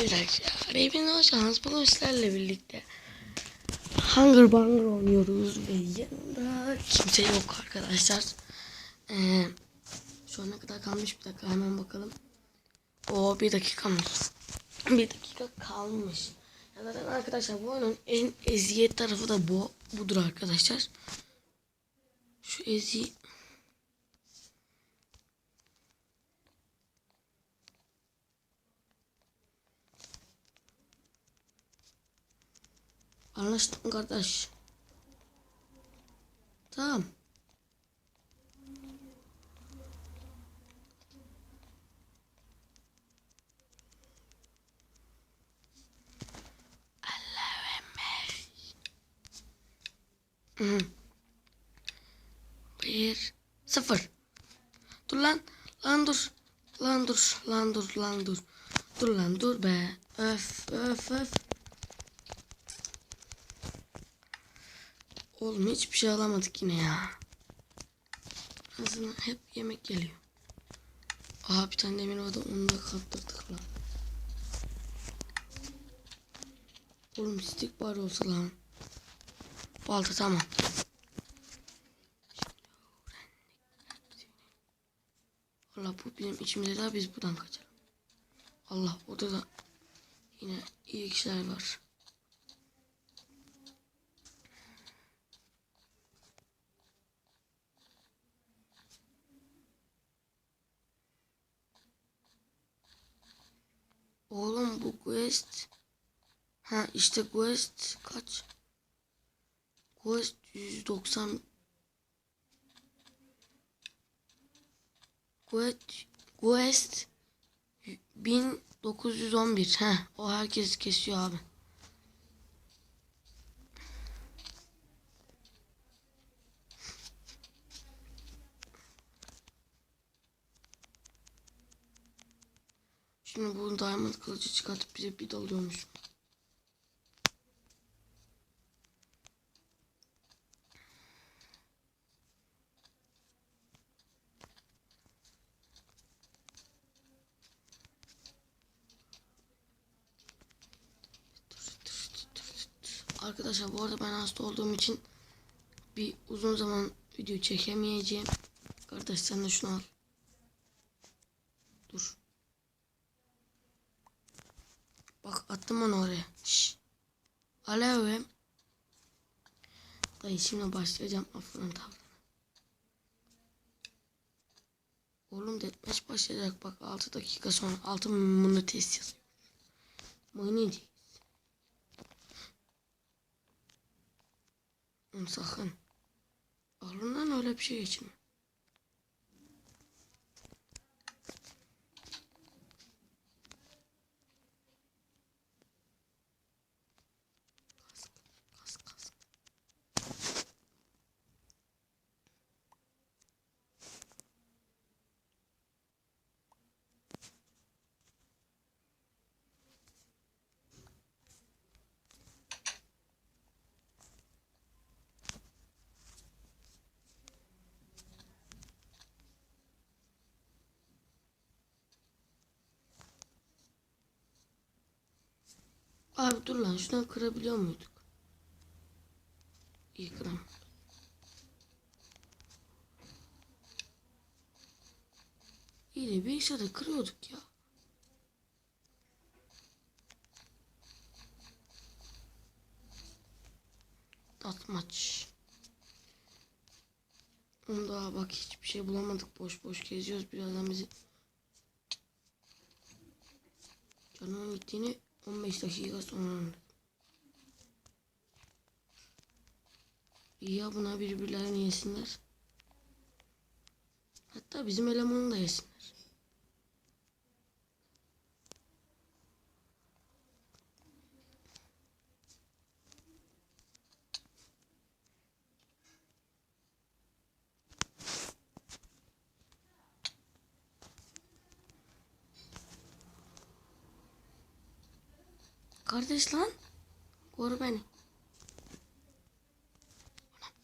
Arkadaşlar. Hepinize hoş geldiniz. Bugün birlikte Hunger Bunger oynuyoruz ve yanında kimse yok arkadaşlar. Ee, şu ana kadar kalmış bir dakika hemen bakalım. O bir dakika kalmış. Bir dakika kalmış. Ya zaten arkadaşlar bu oyunun en eziyet tarafı da bu budur arkadaşlar. Şu ezi Anlaştık mı kardeş? Tamam. Bir, sıfır. Dur lan, lan dur. Lan dur, lan dur, lan dur. Dur lan dur be. Öf, öf, öf. Oğlum hiçbir şey alamadık yine ya. Ağzına hep yemek geliyor. Aha bir tane demir vardı onu da kaptırdık lan. Oğlum stik var olsa lan. Balta tamam. Allah bu bizim içimizde daha biz buradan kaçalım. Allah orada da yine iyi kişiler var. Oğlum bu quest ha işte quest kaç? Quest 190 quest quest 1911 ha o herkes kesiyor abi Şimdi bu diamond kılıcı çıkartıp bize bir dalıyormuş. Arkadaşlar bu arada ben hasta olduğum için bir uzun zaman video çekemeyeceğim. Kardeş sen de şunu al. Dur. Bak attım onu oraya. Şşş. Alevim. Dayı şimdi başlayacağım afının tavrına. Oğlum deathmatch başlayacak bak 6 dakika sonra 6 mını test yazıyor. Oğlum sakın. Aklından öyle bir şey geçme. Abi dur lan şuradan kırabiliyor muyduk? İyi kıram. İyi bir de kırıyorduk ya. Tatmaç. Onda bak hiçbir şey bulamadık. Boş boş geziyoruz. Birazdan bizi canımın gittiğini 15 dakika sonra ya buna birbirlerini yesinler. Hatta bizim elemanı da yesinler. Kardeş lan. Koru beni. Anam.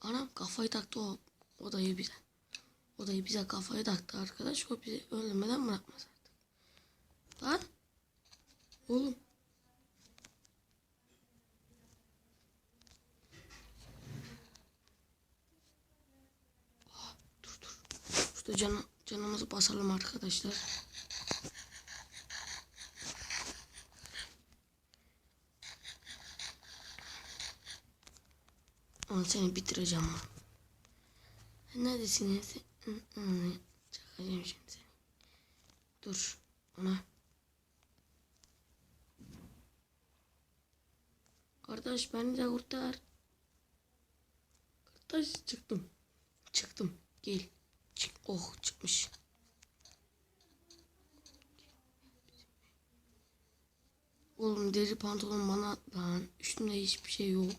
Anam kafayı taktı o odayı bize. Odayı bize kafayı taktı arkadaş. O bizi ölmeden bırakmaz artık. Lan. Oğlum. Ah, dur dur. Şurada can, canımızı basalım arkadaşlar. Ama seni bitireceğim. ha. Neredesin ya sen? Çakacağım şimdi seni. Dur. Ona. Kardeş beni de kurtar. Kardeş çıktım. Çıktım. Gel. Çık. Oh çıkmış. Oğlum deri pantolon bana at lan. Üstümde hiçbir şey yok.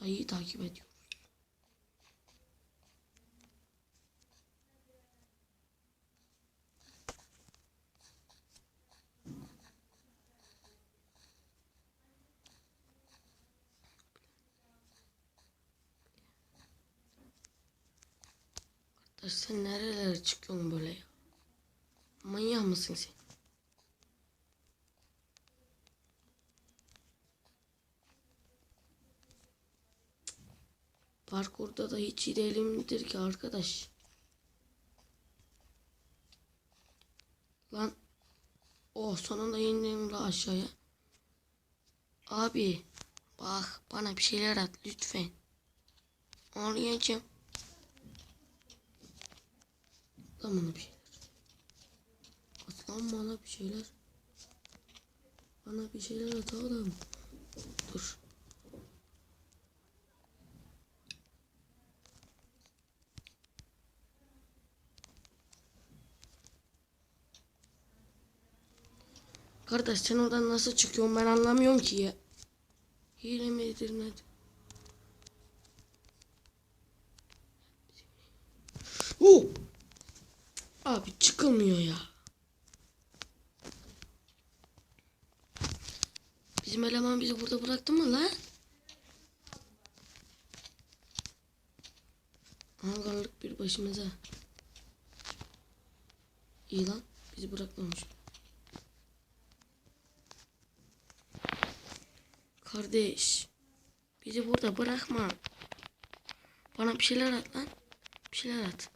Dayıyı takip ediyoruz. Kardeş sen nerelere çıkıyorsun böyle ya? Manyak mısın sen? Parkurda da hiç iyi değilimdir ki arkadaş. Lan. Oh sonunda indim la aşağıya. Abi. Bak bana bir şeyler at lütfen. Anlayacağım. Lan bana bir şeyler. At lan bana bir şeyler. Bana bir şeyler at oğlum. Dur. Kardeş sen oradan nasıl çıkıyorsun ben anlamıyorum ki ya. Hile midir nedir? Oo! Abi çıkılmıyor ya. Bizim eleman bizi burada bıraktı mı la? Hangarlık bir başımıza. İyi lan bizi bırakmamış. Kardeş. Bizi burada bırakma. Bana bir şeyler at lan. Bir şeyler at.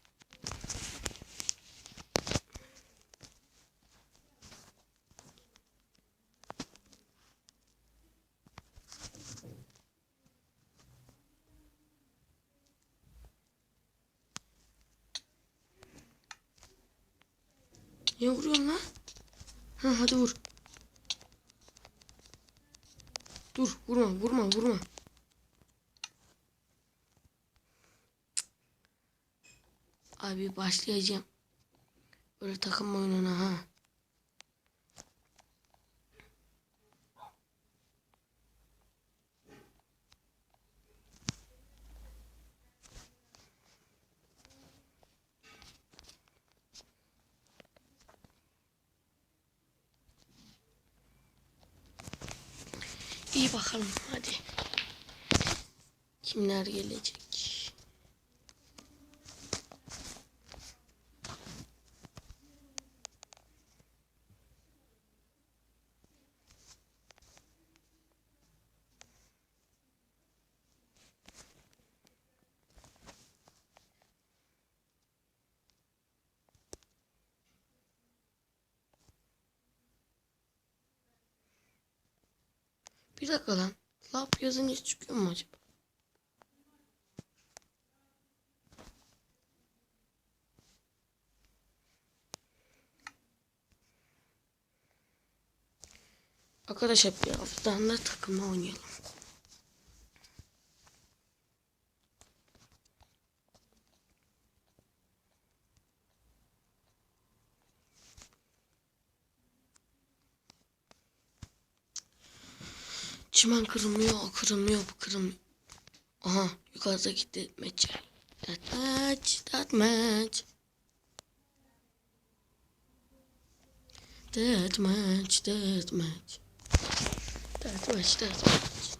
Niye vuruyorsun lan? Ha, hadi vur. Dur vurma vurma vurma. Abi başlayacağım. Böyle takım oyununa ha. İyi bakalım hadi. Kimler gelecek? Bir dakika lan. Lap yazınca çıkıyor mu acaba? Arkadaşlar bir haftadan da oynayalım. Çimen kırılmıyor, kırılmıyor, bu kırılmıyor. Aha, yukarıda gitti match. That match, that match. That match, that match. That match, that match.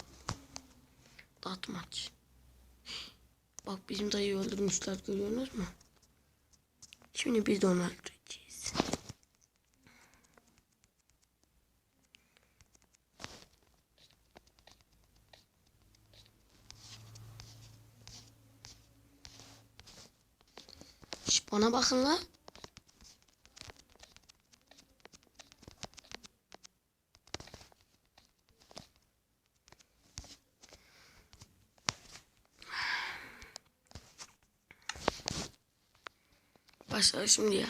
That match. Bak bizim dayıyı öldürmüşler görüyorsunuz mu? Şimdi biz de onu öldüreceğiz. Bana bakın la. Başlar şimdi ya.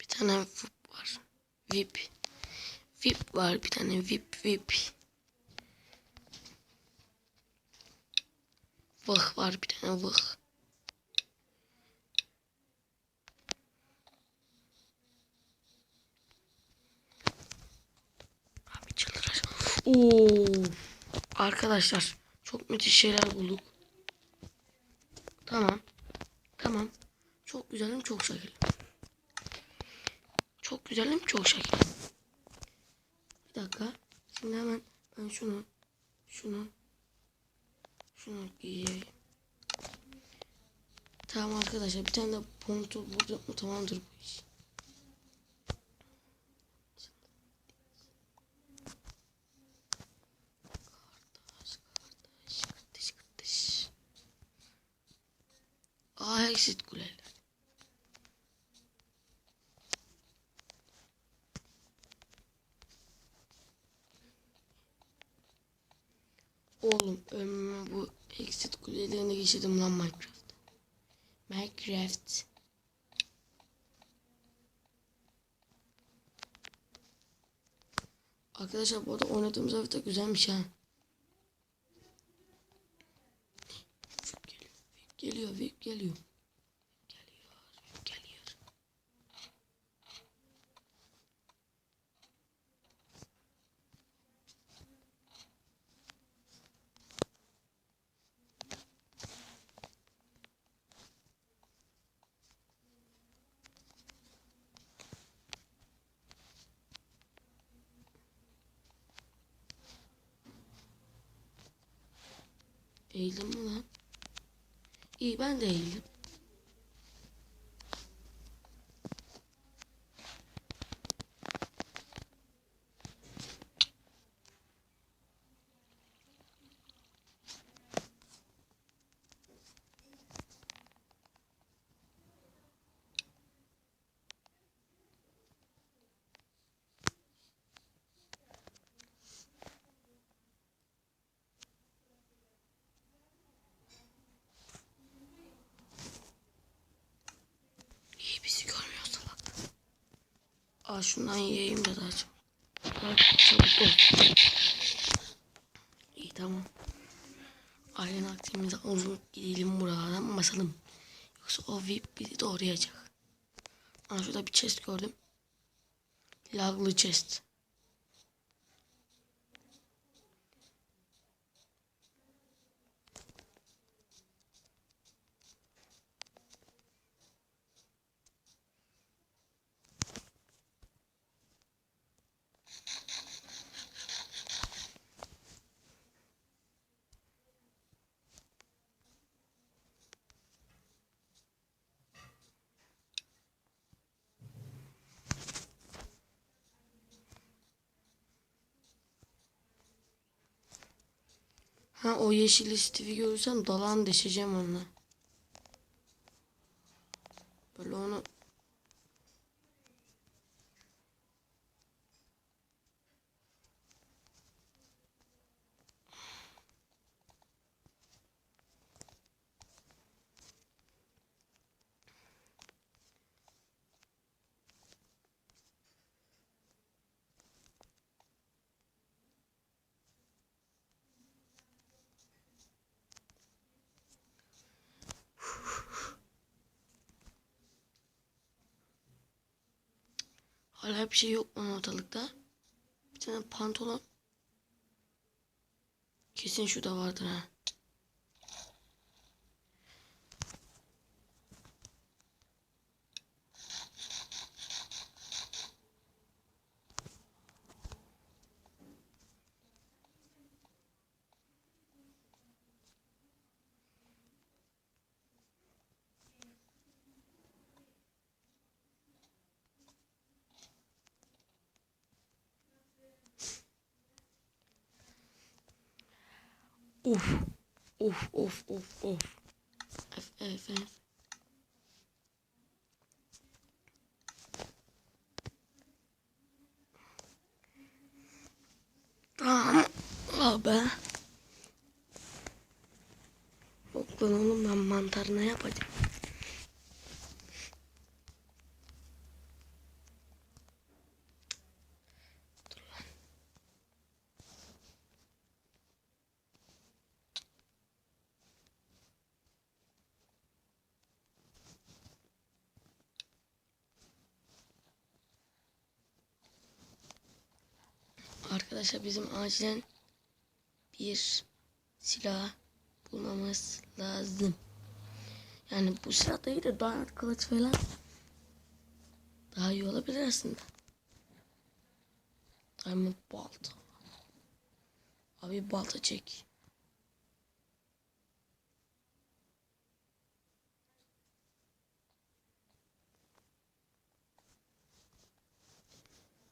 Bir tane VIP var. VIP. VIP var bir tane VIP VIP. Vıh var bir tane vıh. Abi çıldıracağım. Oo. Arkadaşlar çok müthiş şeyler bulduk. Tamam. Tamam. Çok güzelim çok şekil. Çok güzelim çok şekil. Bir dakika. Şimdi hemen ben şunu şunu şunu giyeyim. Tamam arkadaşlar bir tane de pontu vurdum mu tamamdır bu iş. Aa exit kuleler. Oğlum ömrümü bu exit kulelerine geçirdim lan Minecraft. Minecraft. Arkadaşlar bu arada oynadığımız harita güzelmiş ha. Vip geliyor, vip geliyor, vip geliyor. Eğildim mi lan? İyi ben de eğildim. İyi bizi görmüyor salak. Aa şundan yiyeyim çok. Bak çabuk ol. İyi tamam. Aynen aklımıza uzun gidelim buradan basalım. Yoksa o VIP bizi doğrayacak. Aa şurada bir chest gördüm. Laglı chest. Ha o yeşil Steve'i görürsem dalan deşeceğim onunla. Böyle onu hala bir şey yok mu ortalıkta? Bir tane pantolon. Kesin şurada vardır ha. Of. Of of of of. F F F. Tamam. Abi. Yok lan oğlum ben mantar ne yapacağım? Arkadaşlar bizim acilen bir silah bulmamız lazım. Yani bu silah değil de daha kılıç falan daha iyi olabilir aslında. Diamond balta. Abi balta çek.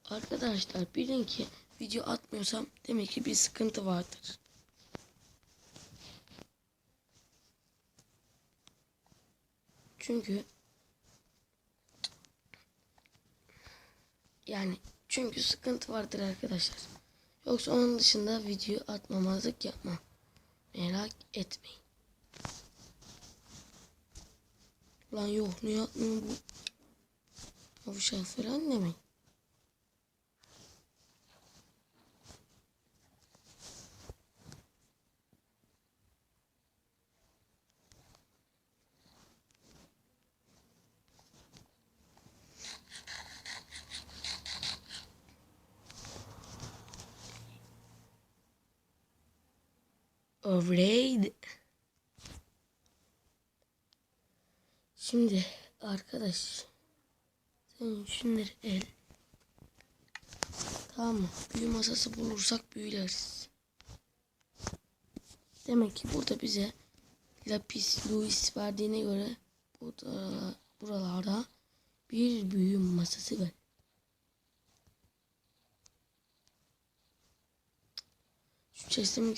Arkadaşlar bilin ki video atmıyorsam demek ki bir sıkıntı vardır. Çünkü yani çünkü sıkıntı vardır arkadaşlar. Yoksa onun dışında video atmamazlık yapmam. Merak etmeyin. Lan yok ne yapmıyor bu? Avuşak falan demeyin. Overraid. Şimdi arkadaş sen şunları el. Tamam mı? Büyü masası bulursak büyüleriz. Demek ki burada bize lapis Louis verdiğine göre burada, buralarda bir büyü masası var. Şu chest'e mi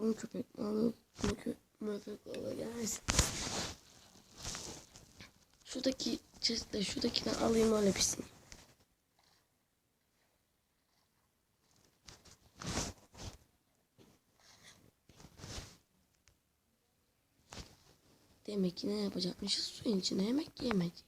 Oğlum köpek malı bu kö köpek gelmesin. Şuradaki chest'te şuradakinden alayım öyle pisini. Demek ki ne yapacakmışız? Suyun içine yemek yemek.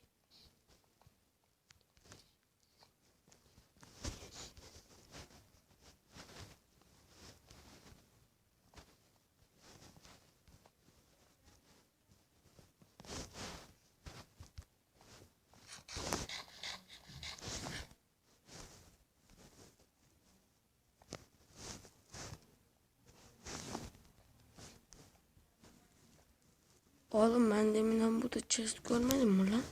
Oğlum ben deminden burada chest görmedim mi lan?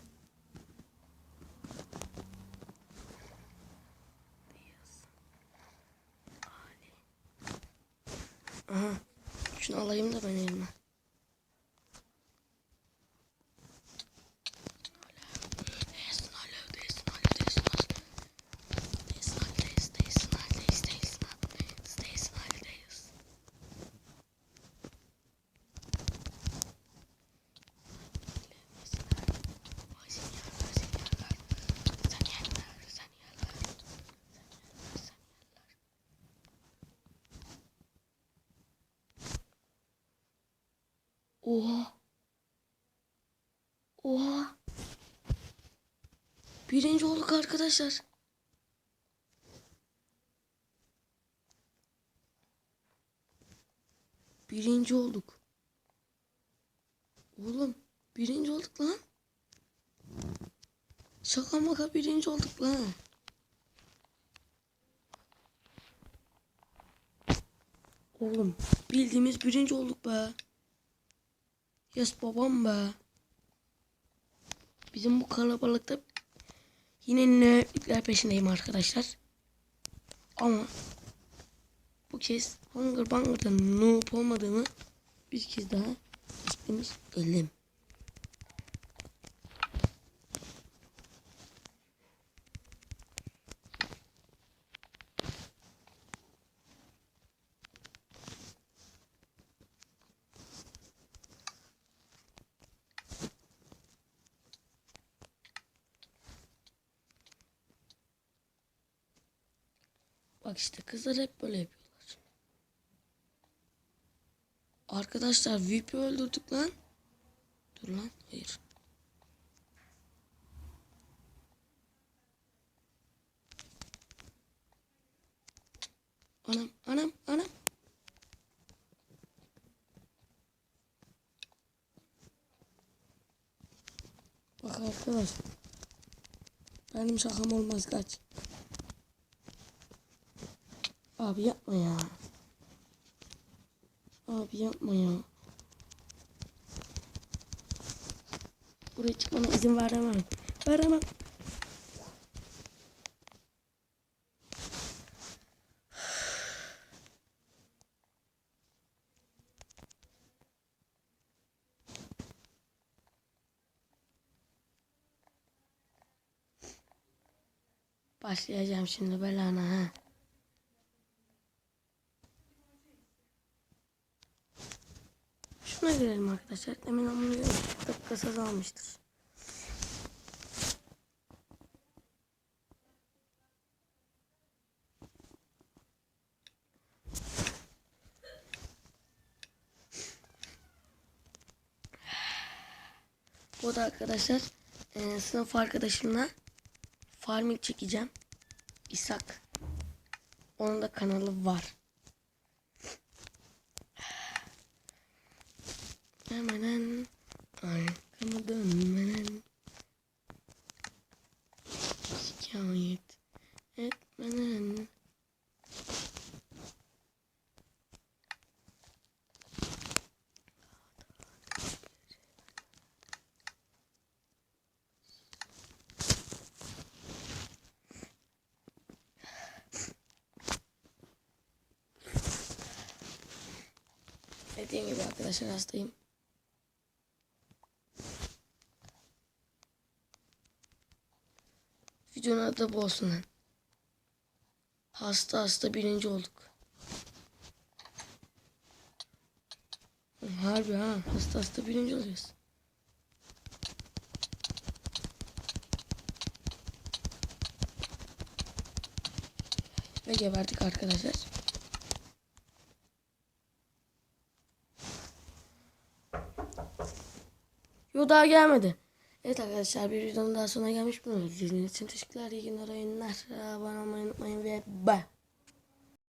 Aha. Şunu alayım da ben Oha. Oha. Birinci olduk arkadaşlar. Birinci olduk. Oğlum birinci olduk lan. Şaka maka birinci olduk lan. Oğlum bildiğimiz birinci olduk be. Yes babam be. Bizim bu kalabalıkta yine nöbetler peşindeyim arkadaşlar. Ama bu kez Hunger Bunger'da noob olmadığımı bir kez daha istemiş elim. Bak işte kızlar hep böyle yapıyorlar. Arkadaşlar VP öldürdük lan. Dur lan. Hayır. Anam anam anam. Bak arkadaş. Benim şakam olmaz kaç. Abi yapma ya. Abi yapma ya. Buraya çıkmana izin veremem. Veremem. Başlayacağım şimdi belana ha. Şuna girelim arkadaşlar. Emin olmuyorum. Dakikasız almıştır. Bu da arkadaşlar e, sınıf arkadaşımla farming çekeceğim. İshak. Onun da kanalı var. Dediğim gibi arkadaşlar hastayım. Videonun adı bu olsun lan. Hasta hasta birinci olduk. Harbi ha hasta hasta birinci oluyoruz. Ve geberdik arkadaşlar. Daha gelmedi. Evet arkadaşlar bir videonun daha sonuna gelmiş bulunuyoruz. İzlediğiniz için teşekkürler. İyi günler, oyunlar. Abone olmayı unutmayın ve bye.